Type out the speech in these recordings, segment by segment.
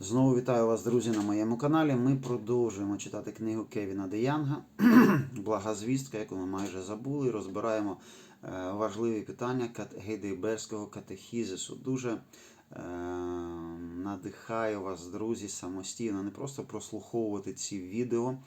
Знову вітаю вас, друзі, на моєму каналі. Ми продовжуємо читати книгу Кевіна Де Янга Благозвістка, яку ми майже забули. Розбираємо е, важливі питання Гейдельберзького катехізису. Дуже е, надихаю вас, друзі, самостійно не просто прослуховувати ці відео,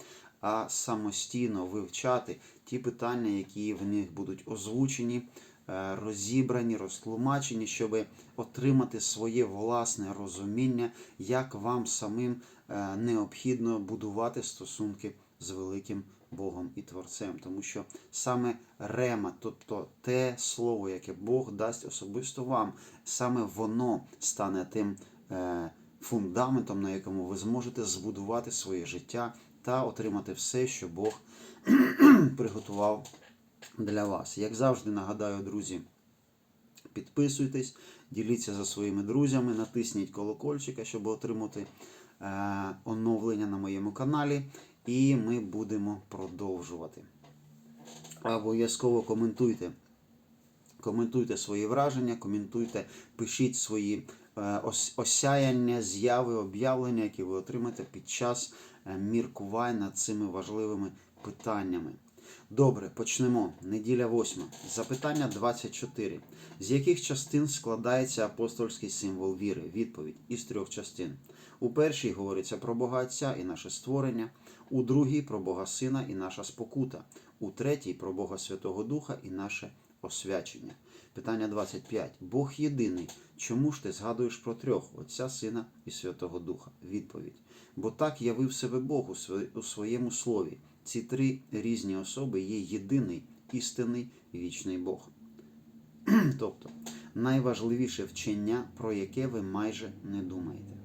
а самостійно вивчати ті питання, які в них будуть озвучені, розібрані, розтлумачені, щоб отримати своє власне розуміння, як вам самим е, необхідно будувати стосунки з великим Богом і Творцем. Тому що саме рема, тобто те слово, яке Бог дасть особисто вам, саме воно стане тим е, фундаментом, на якому ви зможете збудувати своє життя та отримати все, що Бог приготував для вас. Як завжди, нагадаю, друзі, підписуйтесь, діліться за своїми друзями, натисніть колокольчика, щоб отримати е, оновлення на моєму каналі. І ми будемо продовжувати. Обов'язково коментуйте. Коментуйте свої враження, коментуйте, пишіть свої е, осяяння, зяви, об'явлення, які ви отримаєте під час е, міркувань над цими важливими питаннями. Добре, почнемо. Неділя 8. Запитання 24. З яких частин складається апостольський символ віри? Відповідь із трьох частин. У першій говориться про Бога Отця і наше створення, у другій про Бога Сина і наша спокута, у третій про Бога Святого Духа і наше освячення. Питання 25. Бог єдиний. Чому ж ти згадуєш про трьох Отця, Сина і Святого Духа? Відповідь. Бо так явив себе Бог у своєму слові. Ці три різні особи є єдиний, істинний, вічний Бог. Тобто найважливіше вчення, про яке ви майже не думаєте.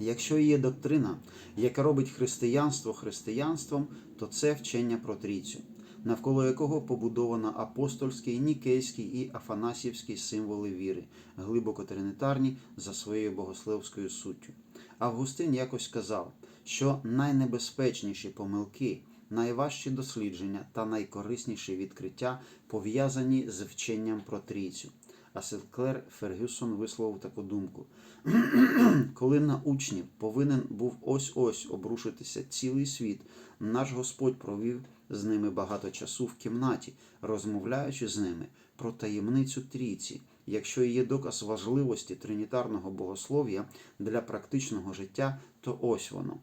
Якщо є доктрина, яка робить християнство християнством, то це вчення про трійцю, навколо якого побудовано апостольський, нікейський і афанасівський символи віри, глибоко тринитарні за своєю богословською суттю. Августин якось сказав, що найнебезпечніші помилки, найважчі дослідження та найкорисніші відкриття пов'язані з вченням про трійцю. А Сенклер Фергюсон висловив таку думку: коли на учнів повинен був ось-ось обрушитися цілий світ, наш Господь провів з ними багато часу в кімнаті, розмовляючи з ними про таємницю трійці. Якщо є доказ важливості тринітарного богослов'я для практичного життя, то ось воно.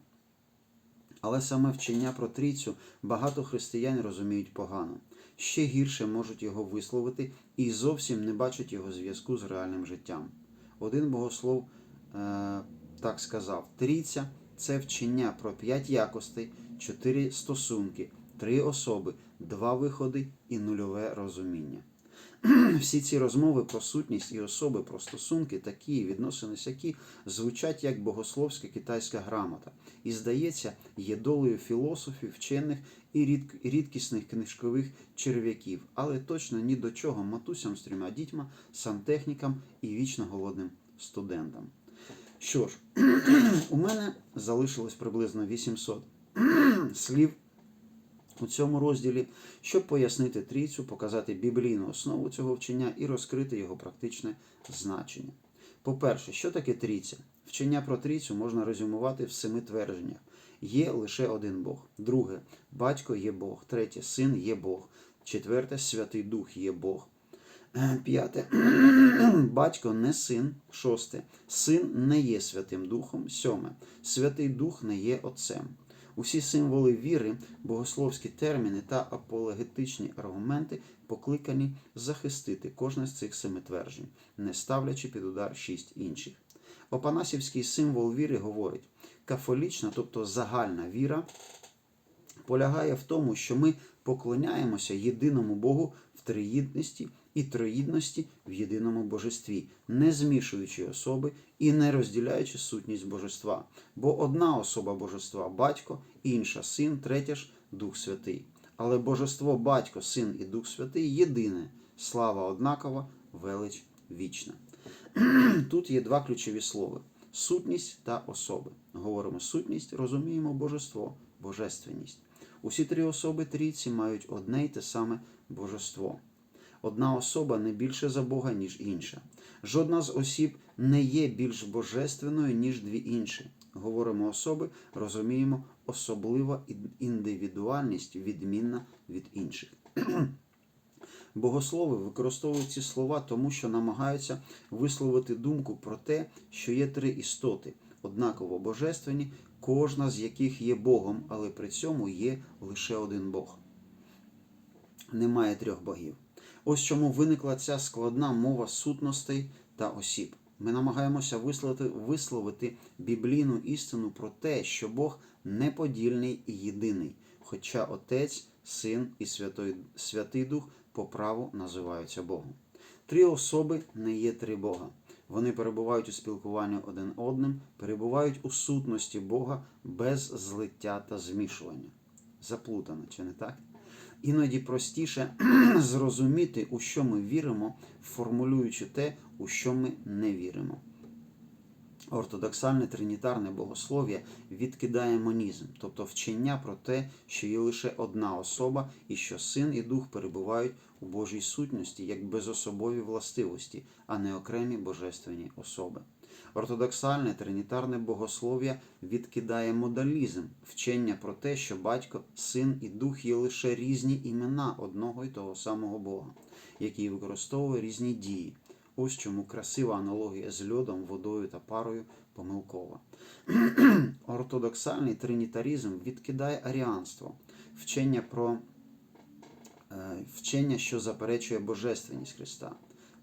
Але саме вчення про трійцю багато християн розуміють погано. Ще гірше можуть його висловити і зовсім не бачать його зв'язку з реальним життям. Один богослов е, так сказав: трійця це вчення про п'ять якостей, чотири стосунки, три особи, два виходи і нульове розуміння. Всі ці розмови про сутність і особи, про стосунки, такі відносини сякі, звучать як богословська китайська грамота, і, здається, є долею філософів, вчених і рідк- і рідкісних книжкових черв'яків, але точно ні до чого матусям з трьома дітьма, сантехнікам і вічно голодним студентам. Що ж, у мене залишилось приблизно 800 слів у цьому розділі, щоб пояснити трійцю, показати біблійну основу цього вчення і розкрити його практичне значення. По-перше, що таке трійця? Вчення про трійцю можна резюмувати в семи твердженнях. Є лише один Бог. Друге, батько є Бог. Третє, син є Бог. Четверте, Святий Дух є Бог. Е, П'яте. Батько не син. Шосте. Син не є Святим Духом. Сьоме. Святий Дух не є Отцем. Усі символи віри, богословські терміни та апологетичні аргументи покликані захистити кожне з цих семи тверджень, не ставлячи під удар шість інших. Опанасівський символ віри говорить: кафолічна, тобто загальна віра, полягає в тому, що ми поклоняємося єдиному Богу в триїдності і троїдності в єдиному божестві, не змішуючи особи і не розділяючи сутність божества. Бо одна особа божества батько, інша син, третя ж Дух Святий. Але божество батько, син і Дух Святий єдине, слава однакова, велич вічна. Тут є два ключові слова: сутність та особи. Говоримо сутність, розуміємо божество, божественність. Усі три особи трійці мають одне й те саме божество. Одна особа не більше за Бога, ніж інша. Жодна з осіб не є більш божественною, ніж дві інші. Говоримо особи, розуміємо, особлива індивідуальність відмінна від інших. Богослови використовують ці слова тому, що намагаються висловити думку про те, що є три істоти, однаково божественні, кожна з яких є Богом, але при цьому є лише один Бог. Немає трьох богів. Ось чому виникла ця складна мова сутностей та осіб. Ми намагаємося висловити, висловити біблійну істину про те, що Бог неподільний і єдиний, хоча Отець, Син і Святой, Святий Дух по праву називаються Богом. Три особи не є три Бога. Вони перебувають у спілкуванні один одним, перебувають у сутності Бога без злиття та змішування. Заплутано, чи не так? Іноді простіше зрозуміти, у що ми віримо, формулюючи те, у що ми не віримо. Ортодоксальне тринітарне богослов'я відкидає монізм, тобто вчення про те, що є лише одна особа і що син і дух перебувають у Божій сутності як безособові властивості, а не окремі божественні особи. Ортодоксальне тринітарне богослов'я відкидає модалізм, вчення про те, що батько, син і дух є лише різні імена одного й того самого Бога, який використовує різні дії. Ось чому красива аналогія з льодом, водою та парою помилкова. Ортодоксальний тринітарізм відкидає аріанство, вчення про е, вчення, що заперечує божественність Христа.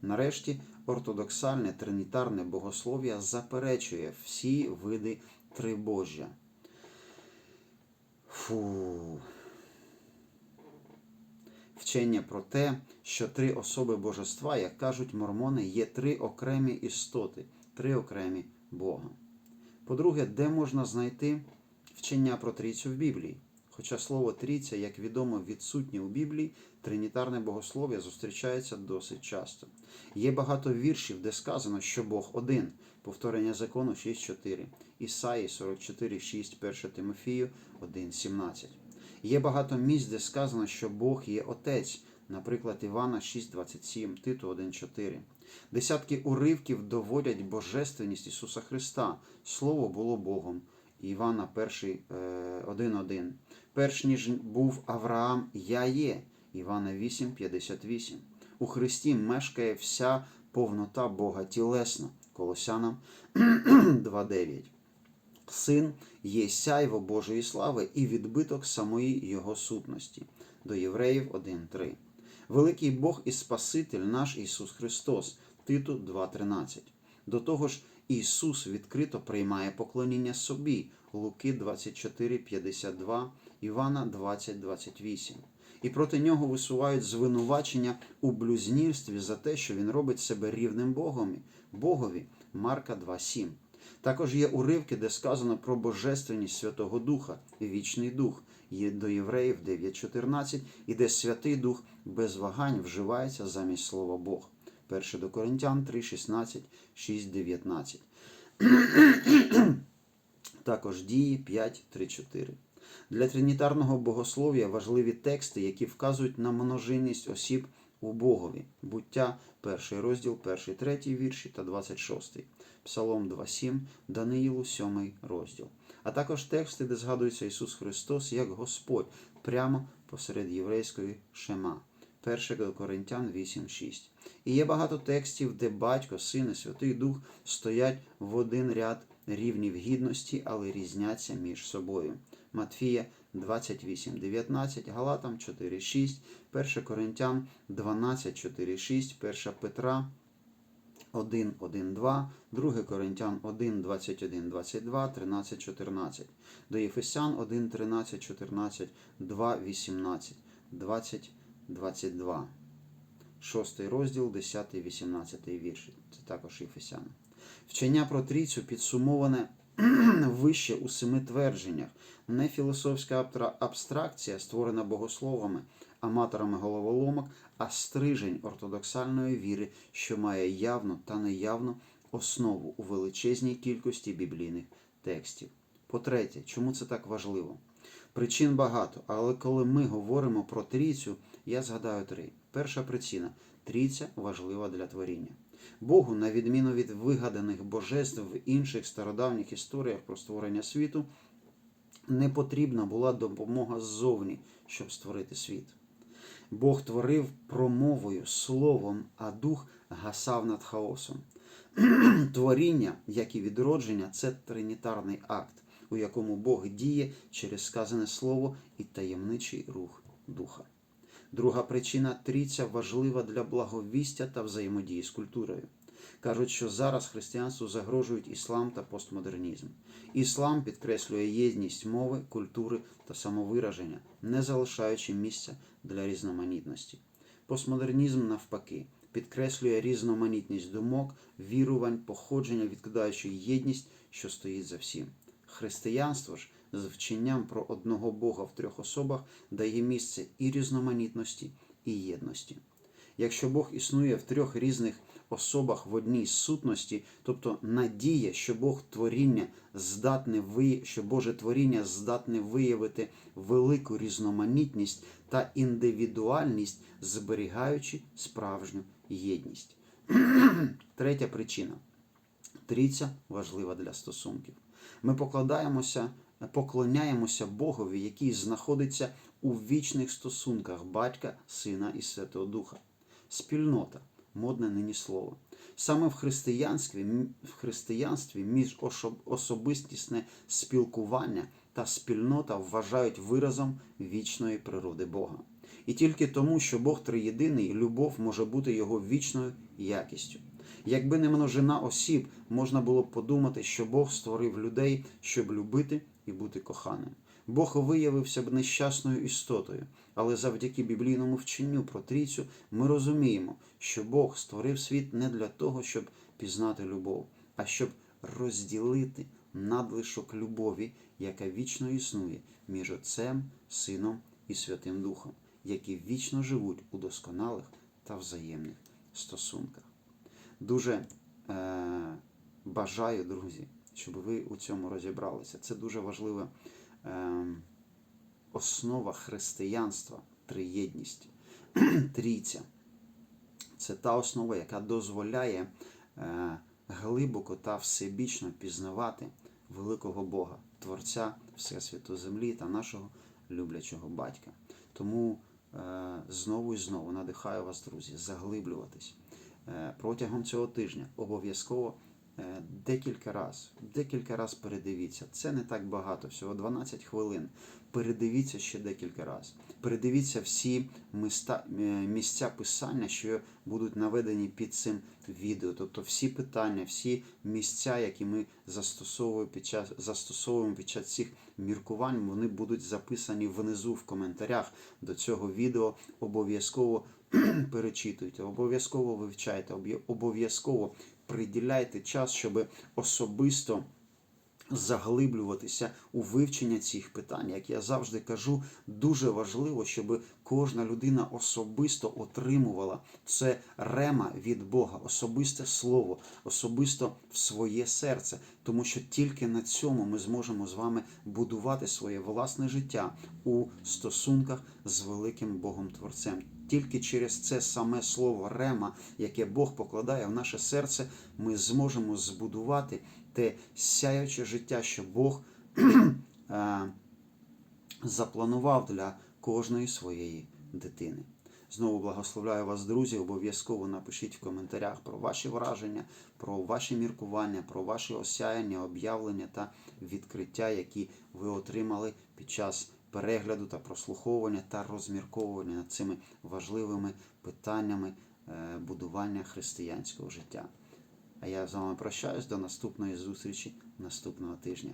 Нарешті, ортодоксальне тринітарне богослов'я заперечує всі види трибожжя. Фу. Вчення про те, що три особи божества, як кажуть мормони, є три окремі істоти, три окремі Бога. По-друге, де можна знайти вчення про трійцю в Біблії? Хоча слово трійця, як відомо, відсутнє у Біблії, тринітарне богослов'я зустрічається досить часто. Є багато віршів, де сказано, що Бог один, повторення закону 6.4, Ісаї 44.6, 1 Тимофію 1.17. Є багато місць, де сказано, що Бог є Отець, наприклад, Івана 6.27, Титу 1.4. Десятки уривків доводять божественність Ісуса Христа. Слово було Богом. Івана 1.1. Перш ніж був Авраам, я є. Івана 8.58. У Христі мешкає вся повнота Бога тілесно. Колосянам 2.9. Син є сяйво Божої слави і відбиток самої Його сутності. До Євреїв 1.3. Великий Бог і Спаситель наш Ісус Христос. Титу 2.13. До того ж, Ісус відкрито приймає поклоніння собі. Луки 24.52, Івана 20.28. І проти нього висувають звинувачення у блюзнірстві за те, що він робить себе рівним Богом, Богові. Марка 2.7. Також є уривки, де сказано про божественність Святого Духа, вічний дух, до Євреїв 9.14, і де Святий Дух без вагань вживається замість слова Бог. 1 до Коринтян 3.16, 6.19. Також дії 5.3.4. Для тринітарного богослов'я важливі тексти, які вказують на множинність осіб у Богові. Буття, перший розділ, перший, третій вірші та 26. Псалом 2.7, Даниїлу, 7 розділ. А також тексти, де згадується Ісус Христос як Господь прямо посеред єврейської шема. 1 Коринтян 8.6. І є багато текстів, де батько, син і Святий Дух стоять в один ряд рівні в гідності, але різняться між собою. Матфія 28.19, Галатам 4.6, 1 Коринтян 12.4.6, 1 Петра 1.1.2, 2 Коринтян 1.21.22, 13.14, до Єфесян 1.13.14, 2.18, 20.22. Шостий розділ, 10, 18 вірші. Це також Єфесяни. Вчення про трійцю підсумоване вище у семи твердженнях. Не філософська абстракція, створена богословами, аматорами головоломок, а стрижень ортодоксальної віри, що має явну та неявну основу у величезній кількості біблійних текстів. По-третє, чому це так важливо? Причин багато, але коли ми говоримо про трійцю, я згадаю три. Перша причина Трійця важлива для творіння. Богу, на відміну від вигаданих божеств в інших стародавніх історіях про створення світу, не потрібна була допомога ззовні, щоб створити світ. Бог творив промовою, словом, а дух гасав над хаосом. Творіння, як і відродження, це тринітарний акт, у якому Бог діє через сказане слово і таємничий рух духа. Друга причина трійця важлива для благовістя та взаємодії з культурою. Кажуть, що зараз християнству загрожують іслам та постмодернізм. Іслам підкреслює єдність мови, культури та самовираження, не залишаючи місця для різноманітності. Постмодернізм, навпаки, підкреслює різноманітність думок, вірувань, походження, відкидаючи єдність, що стоїть за всім. Християнство ж з вченням про одного Бога в трьох особах дає місце і різноманітності, і єдності. Якщо Бог існує в трьох різних особах в одній сутності, тобто надія, що Бог творіння здатне ви, що Боже творіння здатне виявити велику різноманітність та індивідуальність, зберігаючи справжню єдність. Третя причина. Трійця важлива для стосунків. Ми покладаємося, поклоняємося Богові, який знаходиться у вічних стосунках батька, сина і Святого Духа. Спільнота модне нині слово. Саме в християнстві, в християнстві між особистісне спілкування та спільнота вважають виразом вічної природи Бога. І тільки тому, що Бог триєдиний, любов може бути його вічною якістю. Якби не множина осіб, можна було б подумати, що Бог створив людей, щоб любити і бути коханим. Бог виявився б нещасною істотою, але завдяки біблійному вченню про трійцю ми розуміємо, що Бог створив світ не для того, щоб пізнати любов, а щоб розділити надлишок любові, яка вічно існує між Отцем, Сином і Святим Духом, які вічно живуть у досконалих та взаємних стосунках. Дуже е, бажаю, друзі, щоб ви у цьому розібралися. Це дуже важлива е, основа християнства, триєдність, трійця. Це та основа, яка дозволяє е, глибоко та всебічно пізнавати великого Бога, Творця Всесвіту Землі та нашого люблячого батька. Тому е, знову і знову надихаю вас, друзі, заглиблюватись. Е, протягом цього тижня обов'язково декілька раз, декілька раз передивіться. Це не так багато, всього 12 хвилин. Передивіться ще декілька разів. Передивіться всі міста, е, місця писання, що будуть наведені під цим відео. Тобто всі питання, всі місця, які ми застосовуємо під час застосовуємо під час цих міркувань, вони будуть записані внизу в коментарях до цього відео. Обов'язково перечитуйте, обов'язково вивчайте, обов'язково приділяйте час, щоб особисто заглиблюватися у вивчення цих питань. Як я завжди кажу, дуже важливо, щоб кожна людина особисто отримувала це рема від Бога, особисте слово, особисто в своє серце, тому що тільки на цьому ми зможемо з вами будувати своє власне життя у стосунках з великим Богом Творцем. Тільки через це саме слово рема, яке Бог покладає в наше серце, ми зможемо збудувати те сяюче життя, що Бог е, запланував для кожної своєї дитини. Знову благословляю вас, друзі. Обов'язково напишіть в коментарях про ваші враження, про ваші міркування, про ваші осяяння, об'явлення та відкриття, які ви отримали під час перегляду та прослуховування та розмірковування над цими важливими питаннями е, будування християнського життя. А я з вами прощаюсь до наступної зустрічі наступного тижня.